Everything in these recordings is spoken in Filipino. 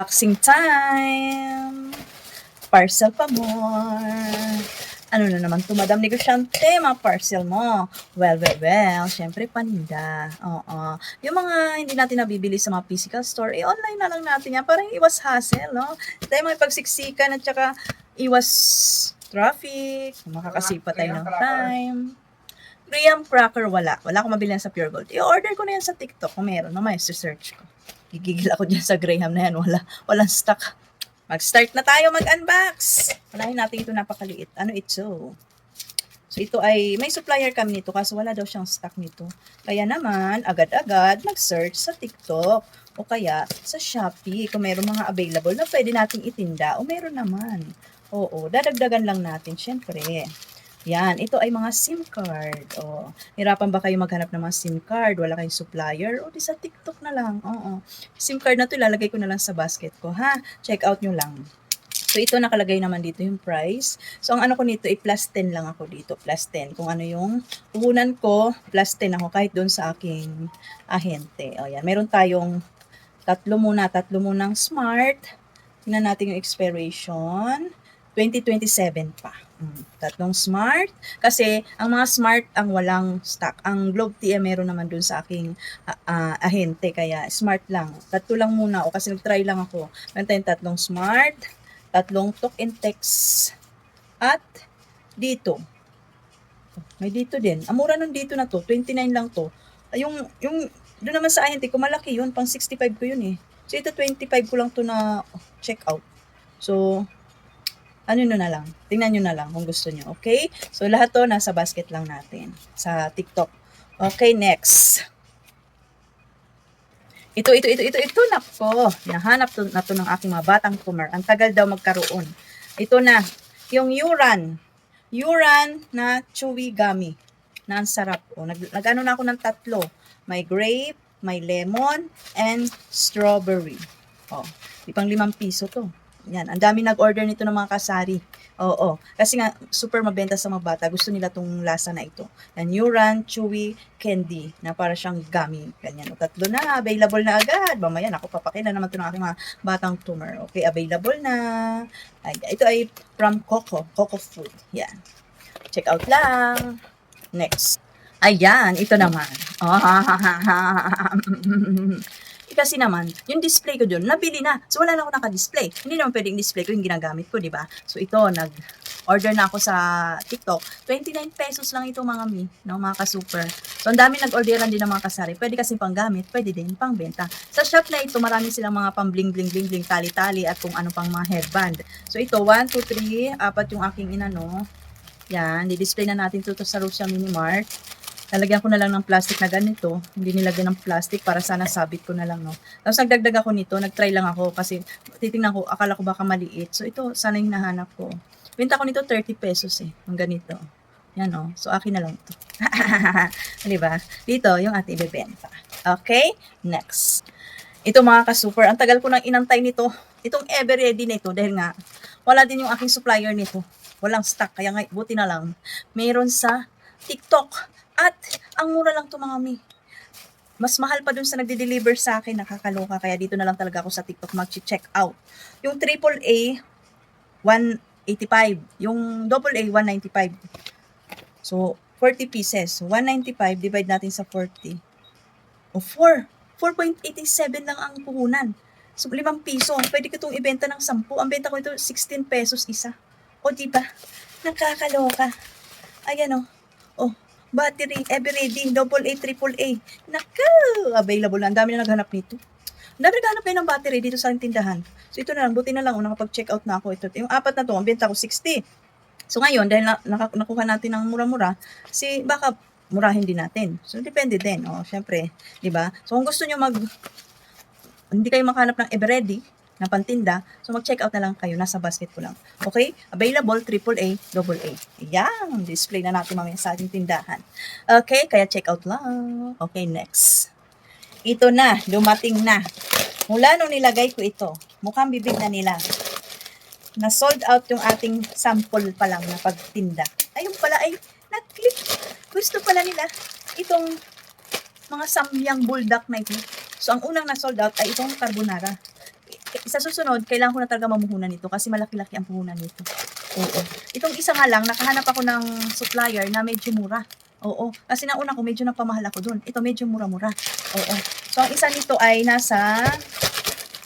Boxing time! Parcel pa more! Ano na naman to, Madam Negosyante, mga parcel mo. Well, well, well, syempre paninda. Oo. Yung mga hindi natin nabibili sa mga physical store, eh, online na lang natin yan. Parang iwas hassle, no? Tayo mga pagsiksikan at saka iwas traffic, makakasipa tayo ng time. Graham cracker, wala. Wala akong mabili sa Pure Gold. I-order ko na yan sa TikTok kung meron. Mamaya, search ko. Gigigil ako dyan sa Graham na yan. Wala, walang stock. Mag-start na tayo mag-unbox. Unahin natin ito napakaliit. Ano ito? So ito ay, may supplier kami nito kaso wala daw siyang stock nito. Kaya naman, agad-agad mag-search sa TikTok o kaya sa Shopee kung meron mga available na pwede nating itinda o meron naman. Oo, dadagdagan lang natin syempre. Yan, ito ay mga SIM card. O, hirapan ba kayo maghanap ng mga SIM card? Wala kayong supplier? O, di sa TikTok na lang. Oo. SIM card na to, ilalagay ko na lang sa basket ko, ha? Check out nyo lang. So, ito nakalagay naman dito yung price. So, ang ano ko nito, ay plus 10 lang ako dito. Plus 10. Kung ano yung puhunan ko, plus 10 ako kahit doon sa aking ahente. O, yan. Meron tayong tatlo muna. Tatlo munang smart. Tingnan natin yung expiration. 2027 pa. Tatlong smart. Kasi, ang mga smart ang walang stock. Ang Globe TM meron naman dun sa aking ah, ah, ahente. Kaya, smart lang. Tatlo lang muna ako kasi nag-try lang ako. Meron tayong tatlong smart, tatlong talk and text, at dito. May dito din. Ang mura nun dito na to. 29 lang to. Ay, Yung, yung, doon naman sa ahente ko, malaki yun. Pang 65 ko yun eh. So, ito 25 ko lang to na check out. So, ano nyo na lang. Tingnan nyo na lang kung gusto nyo. Okay? So, lahat to nasa basket lang natin sa TikTok. Okay, next. Ito, ito, ito, ito, ito, nako. Nahanap to, na to ng aking mga batang tumor. Ang tagal daw magkaroon. Ito na. Yung Uran. Uran na chewy gummy. Na ang sarap. O, nag, nag-ano na ako ng tatlo. May grape, may lemon, and strawberry. O, di pang limang piso to. Yan, ang dami nag-order nito ng mga kasari. Oo, kasi nga super mabenta sa mga bata. Gusto nila tong lasa na ito. Yan, Uran Chewy Candy na para siyang gummy. Ganyan. O, tatlo na, available na agad. Mamaya, ako papakita naman ito ng aking mga batang tumor. Okay, available na. Ay, ito ay from Coco, Coco Food. Yan. Check out lang. Next. Ayan, ito naman. Kasi naman, yung display ko doon, nabili na. So, wala na ako naka-display. Hindi naman pwedeng display ko yung ginagamit ko, di ba? So, ito, nag-order na ako sa TikTok. 29 pesos lang ito, mga mi, no, mga ka-super. So, ang dami nag-orderan din ng mga kasari. Pwede kasi pang gamit, pwede din pang benta. Sa shop na ito, marami silang mga pang bling bling bling bling tali-tali at kung ano pang mga headband. So, ito, 1, 2, 3, apat yung aking inano. Yan, di-display na natin ito sa Rosia Mini Mart. Lalagyan ko na lang ng plastic na ganito. Hindi nilagyan ng plastic para sana sabit ko na lang, no. Tapos nagdagdag ako nito, nagtry lang ako kasi titingnan ko, akala ko baka maliit. So ito, sana yung hinahanap ko. Benta ko nito 30 pesos eh, ang ganito. Yan oh. So akin na lang ito. 'Di ba? Dito yung ating ibebenta. Okay? Next. Ito mga ka-super, ang tagal ko nang inantay nito. Itong ever ready na ito dahil nga wala din yung aking supplier nito. Walang stock, kaya nga buti na lang. Meron sa TikTok. At ang mura lang to mga mi. Mas mahal pa dun sa nagde-deliver sa akin, nakakaloka. Kaya dito na lang talaga ako sa TikTok mag-check out. Yung AAA, 185. Yung AA, 195. So, 40 pieces. 195, divide natin sa 40. O, 4. 4.87 lang ang puhunan. So, 5 piso. Pwede ko itong ibenta ng 10. Ang benta ko ito, 16 pesos isa. O, di ba? Nakakaloka. Ayan o. Battery, ever ready, double A, triple A. Naku! Available na. Ang dami na naghanap nito. Ang dami naghanap ng battery dito sa tindahan. So, ito na lang. Buti na lang. Oh, nakapag-check out na ako. Ito. Yung apat na to, ang benta ko 60. So, ngayon, dahil na, nakuha natin ng mura-mura, si baka murahin din natin. So, depende din. Oh, syempre. di ba So, kung gusto nyo mag hindi kayo makahanap ng ever-ready na pantinda, so mag-check out na lang kayo. Nasa basket ko lang. Okay? Available, AAA, AA. Yan! Display na natin mamaya sa ating tindahan. Okay? Kaya check out lang. Okay, next. Ito na. Dumating na. Mula nung nilagay ko ito, mukhang bibig na nila. Na sold out yung ating sample pa lang na pagtinda. Ayun pala ay nag-click. Gusto pala nila itong mga samyang buldak na ito. So, ang unang na sold out ay itong carbonara. Sa susunod, kailangan ko na talaga mamuhunan nito kasi malaki-laki ang puhunan nito. Oo. Itong isa nga lang, nakahanap ako ng supplier na medyo mura. Oo. Kasi nauna ko, medyo napamahal ako dun. Ito medyo mura-mura. Oo. So, ang isa nito ay nasa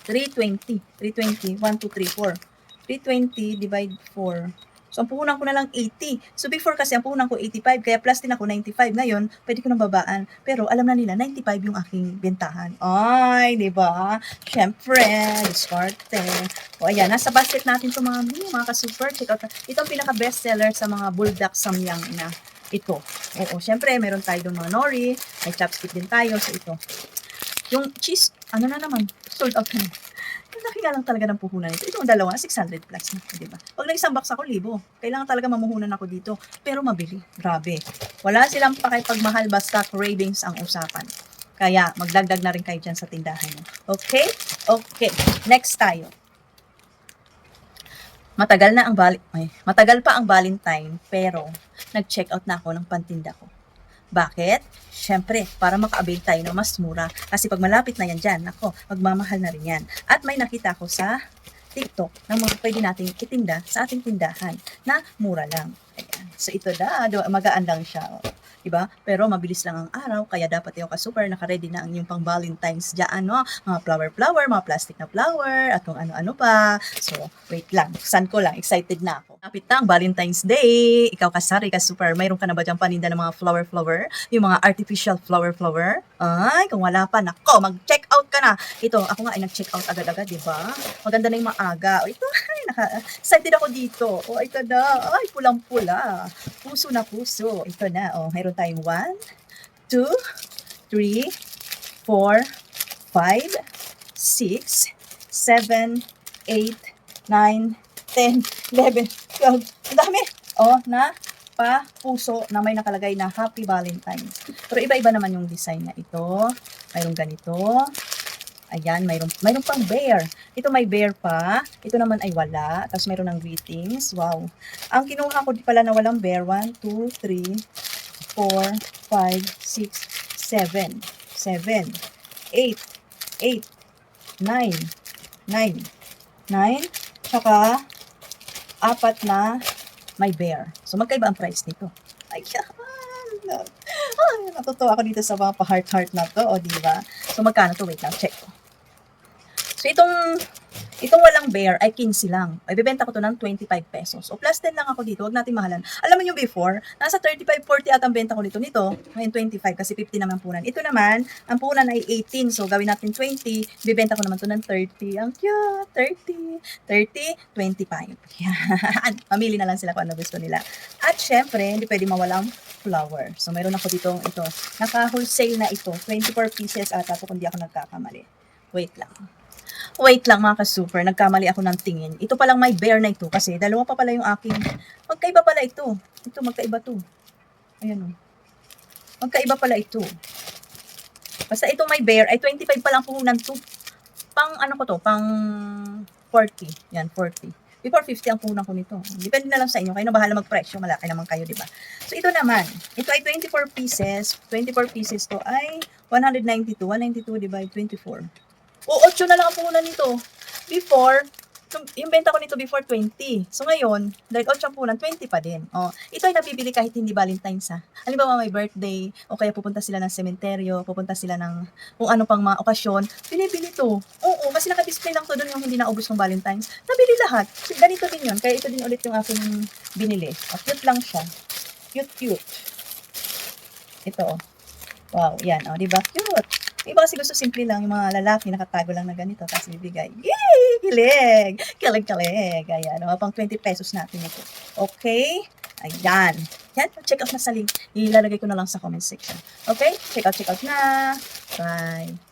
320. 320. 1, 2, 3, 4. 320 divide 4. So, ang puhunan ko na lang 80. So, before kasi, ang puhunan ko 85. Kaya plus din ako 95. Ngayon, pwede ko nang babaan. Pero, alam na nila, 95 yung aking bentahan. Ay, di ba? Siyempre, diskarte. O, ayan. Nasa basket natin to mga, mga ka-super. Check out. Ito ang pinaka-bestseller sa mga bulldog samyang na ito. Oo, syempre, meron tayo doon mga nori. May chopstick din tayo. So, ito. Yung cheese, ano na naman, sold out na. Laki nga lang talaga ng puhunan nito. Itong dalawa, 600 plus na, di ba? Pag nag-isang box ako, libo. Kailangan talaga mamuhunan ako dito. Pero mabili. Grabe. Wala silang pakipagmahal basta cravings ang usapan. Kaya, magdagdag na rin kayo dyan sa tindahan nyo. Okay? Okay. Next tayo. Matagal na ang bali ay, matagal pa ang Valentine pero nag-check out na ako ng pantinda ko. Bakit? Siyempre, para maka-avail tayo ng mas mura. Kasi pag malapit na yan dyan, ako, magmamahal na rin yan. At may nakita ko sa TikTok na mga pwede nating itinda sa ating tindahan na mura lang. Ayan. So ito na, magaan lang siya. oh. Diba? Pero mabilis lang ang araw, kaya dapat yung ka-super naka-ready na ang inyong pang Valentine's dyan, no? Mga flower-flower, mga plastic na flower, at kung ano-ano pa. So, wait lang. San ko lang, excited na ako. Kapit na ang Valentine's Day. Ikaw kasari ka super, mayroon ka na ba dyan paninda ng mga flower-flower? Yung mga artificial flower-flower? Ay, kung wala pa, nako, mag-check out ka na. Ito, ako nga ay nag-check out agad-agad, di ba? Maganda na yung maaga. O, ito, ay, naka, excited ako dito. O, ito na. Ay, pulang-pula. Puso na puso. Ito na. O, mayroon tayong 1, 2, 3, 4, 5, 6, 7, 8, 9, 10, 11, 12. Ang dami. O, na pa puso na may nakalagay na Happy Valentine's. Pero iba-iba naman yung design na ito. Mayroong ganito. Ayan, mayroon, mayroon pang bear. Ito may bear pa. Ito naman ay wala. Tapos mayroon ng greetings. Wow. Ang kinuha ko pala na walang bear, 1, 2, 3, 4, 5, 6, 7, 7, 8, 8, 9, 9, 9, tsaka apat na may bear. So, magkaiba ang price nito. Ayan. Ay, natutuwa ako dito sa mga pa-heart-heart na to, o di ba? So, magkano to? Wait lang, check ko. So, itong Itong walang bear ay 15 lang. Ay bebenta ko to ng 25 pesos. O plus 10 lang ako dito. Huwag natin mahalan. Alam mo nyo before, nasa 35-40 at ang benta ko nito nito. Ngayon 25 kasi 50 naman punan. Ito naman, ang punan ay 18. So gawin natin 20. Bibenta ko naman to ng 30. Ang cute. 30. 30, 25. Yan. Mamili na lang sila kung ano gusto nila. At syempre, hindi pwede mawalang flower. So mayroon ako dito ito. Naka-wholesale na ito. 24 pieces ata to kung di ako nagkakamali. Wait lang. Wait lang mga ka-super, nagkamali ako ng tingin. Ito palang may bear na ito kasi dalawa pa pala yung aking. Magkaiba pala ito. Ito, magkaiba to. Ayan o. Magkaiba pala ito. Basta itong may bear ay 25 pa lang puhunan to. Pang ano ko to, pang 40. Yan, 40. Before 50 ang puhunan ko nito. Depende na lang sa inyo. Kayo na bahala mag-presyo. Malaki naman kayo, di ba? So, ito naman. Ito ay 24 pieces. 24 pieces to ay 192. 192 divide 24. O, 8 na lang ang puhunan nito. Before, yung- benta ko nito before 20. So ngayon, dahil 8 ang puhunan, 20 pa din. O, ito ay napibili kahit hindi Valentine's ha. Halimbawa may birthday, o kaya pupunta sila ng sementeryo, pupunta sila ng kung ano pang mga okasyon, binibili to. Oo, kasi nakadisplay lang to doon yung hindi naubos ng Valentine's. Nabili lahat. Ganito din yun. Kaya ito din ulit yung aking binili. O, cute lang siya. Cute, cute. Ito, oh. Wow, yan. O, di ba? Cute. Iba kasi gusto simple lang, yung mga lalaki nakatago lang na ganito, tapos bibigay. Yay! Kilig! Kilig-kilig. Ayan, o, pang 20 pesos natin ito. Okay? Ayan. Yan, check out na sa link. Ilalagay ko na lang sa comment section. Okay? Check out, check out na. Bye.